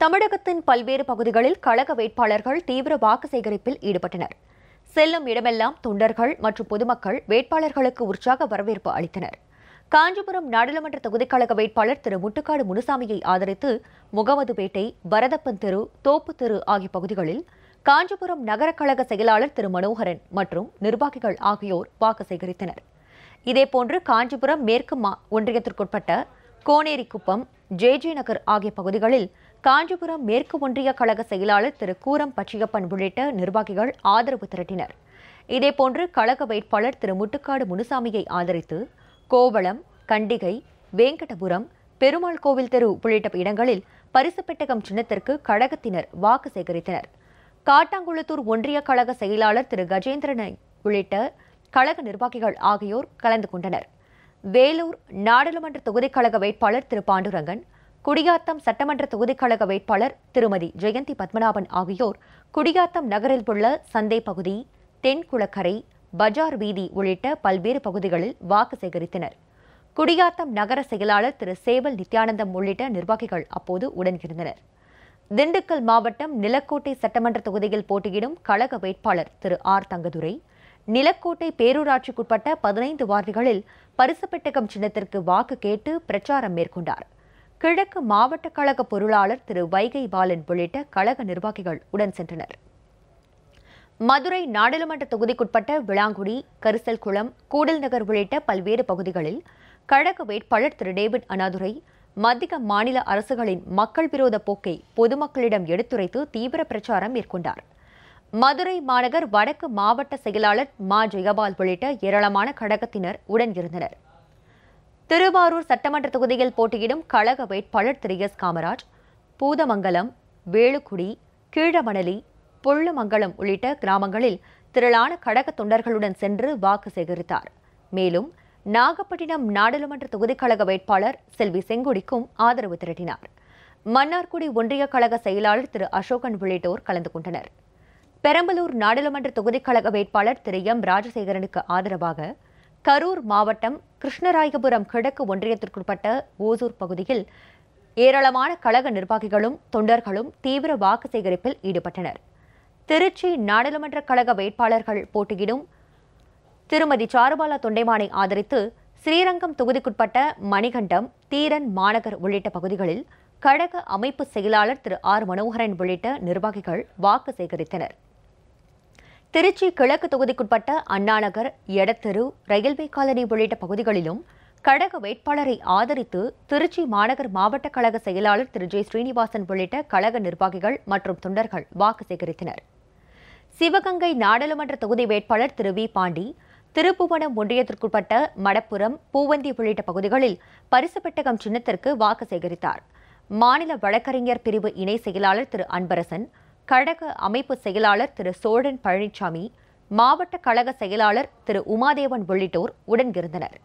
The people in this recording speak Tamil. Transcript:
தமிழகத்தின் பல்வேறு பகுதிகளில் கழக வேட்பாளர்கள் தீவிர வாக்கு சேகரிப்பில் ஈடுபட்டனர். செல்லும் இடமெல்லாம் தொண்டர்கள் மற்றும் பொதுமக்கள் வேட்பாளர்களுக்கு உற்சாக வரவேற்பு அளித்தனர். காஞ்சிபுரம் நாடாளுமன்ற தொகுதிக்கழக வேட்பாளர் திரு முட்டுக்காடு முனுசாமியை ஆதரித்து முகமதுபேட்டை வரதப்பன் தெரு தோப்பு தெரு ஆகிய பகுதிகளில் காஞ்சிபுரம் நகர கழக செயலாளர் திரு மனோகரன் மற்றும் நிர்வாகிகள் ஆகியோர் வாக்கு சேகரித்தனர். இதேபோன்று காஞ்சிபுரம் மேற்கு மா ஒன்றியத்திற்குட்பட்ட கோனேரிக்குப்பம் ஜே ஜே நகர் ஆகிய பகுதிகளில் காஞ்சிபுரம் மேற்கு ஒன்றிய கழக செயலாளர் திரு கூரம் பச்சியப்பன் உள்ளிட்ட நிர்வாகிகள் ஆதரவு திரட்டினர். இதேபோன்று கழக வேட்பாளர் திரு முட்டுக்காடு முனுசாமியை ஆதரித்து கோவளம் கண்டிகை வேங்கடபுரம் பெருமாள் கோவில் தெரு உள்ளிட்ட இடங்களில் பரிசு பெட்டகம் சின்னத்திற்கு கழகத்தினர் வாக்கு சேகரித்தனர். காட்டாங்குளத்தூர் ஒன்றிய கழக செயலாளர் திரு கஜேந்திரனை உள்ளிட்ட கழக நிர்வாகிகள் ஆகியோர் கலந்து கொண்டனர். வேலூர் நாடாளுமன்ற தொகுதிக்கழக வேட்பாளர் திரு பாண்டுரங்கன் குடியாத்தம் சட்டமன்ற தொகுதிக்கழக வேட்பாளர் திருமதி ஜெயந்தி பத்மநாபன் ஆகியோர் குடியாத்தம் நகரில் உள்ள சந்தை பகுதி தென்குளக்கரை பஜார் வீதி உள்ளிட்ட பல்வேறு பகுதிகளில் வாக்கு சேகரித்தனர். குடியாத்தம் நகர செயலாளர் திரு. சேவல் நித்யானந்தம் உள்ளிட்ட நிர்வாகிகள் அப்போது உடனிருந்தனர். திண்டுக்கல் மாவட்டம் நிலக்கோட்டை சட்டமன்ற தொகுதியில் போட்டியிடும் கழக வேட்பாளர் திரு. ஆர். தங்கதுரை நிலக்கோட்டை பேரூராட்சிக்குட்பட்ட பதினைந்து வார்டுகளில் பரிசுப்பெட்டகம் சின்னத்திற்கு வாக்கு கேட்டு பிரச்சாரம் மேற்கொண்டார். கிழக்கு மாவட்ட கழக பொருளாளர் திரு வைகை பாலன் உள்ளிட்ட கழக நிர்வாகிகள் உடன் சென்றனர். மதுரை நாடாளுமன்ற தொகுதிக்குட்பட்ட விளாங்குடி கரிசல்குளம் கூடல் நகர் உள்ளிட்ட பல்வேறு பகுதிகளில் கழக வேட்பாளர் திரு டேவிட் அனாதுரை மத்திய மாநில அரசுகளின் மக்கள் விரோத போக்கை பொதுமக்களிடம் எடுத்துரைத்து தீவிர பிரச்சாரம் மேற்கொண்டார். மதுரை மாநகர் வடக்கு மாவட்ட செயலாளர் மா. ஜெயபால் உள்ளிட்ட ஏராளமான கழகத்தினர் உடன் இருந்தனர். திருவாரூர் சட்டமன்ற தொகுதியில் போட்டியிடும் கழக வேட்பாளர் திரு எஸ் காமராஜ் பூதமங்கலம் வேலுக்குடி கீழமணலி புள்ளமங்கலம் உள்ளிட்ட கிராமங்களில் திரளான கழக தொண்டர்களுடன் சென்று வாக்கு சேகரித்தார். மேலும் நாகப்பட்டினம் நாடாளுமன்ற தொகுதிக்கழக வேட்பாளர் செல்வி செங்கொடிக்கும் ஆதரவு திரட்டினார். மன்னார்குடி ஒன்றிய கழக செயலாளர் திரு. அசோகன் உள்ளிட்டோர் கலந்து கொண்டனர். பெரம்பலூர் நாடாளுமன்ற தொகுதிக்கழக வேட்பாளர் திரு. எம். ராஜசேகரனுக்கு ஆதரவாக கரூர் மாவட்டம் கிருஷ்ணராயபுரம் கிழக்கு ஒன்றியத்திற்குட்பட்ட ஓசூர் பகுதியில் ஏராளமான கழக நிர்வாகிகளும் தொண்டர்களும் தீவிர வாக்கு சேகரிப்பில் ஈடுபட்டனர். திருச்சி நாடாளுமன்ற கழக வேட்பாளர்கள் போட்டியிடும் திருமதி சாருபாலா தொண்டைமானை ஆதரித்து ஸ்ரீரங்கம் தொகுதிக்குட்பட்ட மணிகண்டம் தீரன் மாநகர் உள்ளிட்ட பகுதிகளில் கழக அமைப்பு செயலாளர் திரு ஆர் மனோகரன் உள்ளிட்ட நிர்வாகிகள் வாக்கு சேகரித்தனர். திருச்சி கிழக்கு தொகுதிக்குட்பட்ட அண்ணாநகர் எடத்தெரு ரயில்வே காலனி உள்ளிட்ட பகுதிகளிலும் கழக வேட்பாளரை ஆதரித்து திருச்சி மாநகர் மாவட்ட கழக செயலாளர் திரு. ஜெய் ஸ்ரீனிவாசன் உள்ளிட்ட கழக நிர்வாகிகள் மற்றும் தொண்டர்கள் வாக்கு சேகரித்தனர். சிவகங்கை நாடாளுமன்ற தொகுதி வேட்பாளர் திரு. வி. பாண்டி திருப்புவனம் ஒன்றியத்திற்குட்பட்ட மடப்புரம் பூவந்தி உள்ளிட்ட பகுதிகளில் பரிசு பெட்டகம் சின்னத்திற்கு வாக்கு சேகரித்தார். மாநில வழக்கறிஞர் பிரிவு இணை செயலாளர் திரு. அன்பரசன் கழக அமைப்பு செயலாளர் திரு சோழன் பழனிசாமி மாவட்ட கழக செயலாளர் திரு உமாதேவன் உள்ளிட்டோர் உடனிருந்தனர்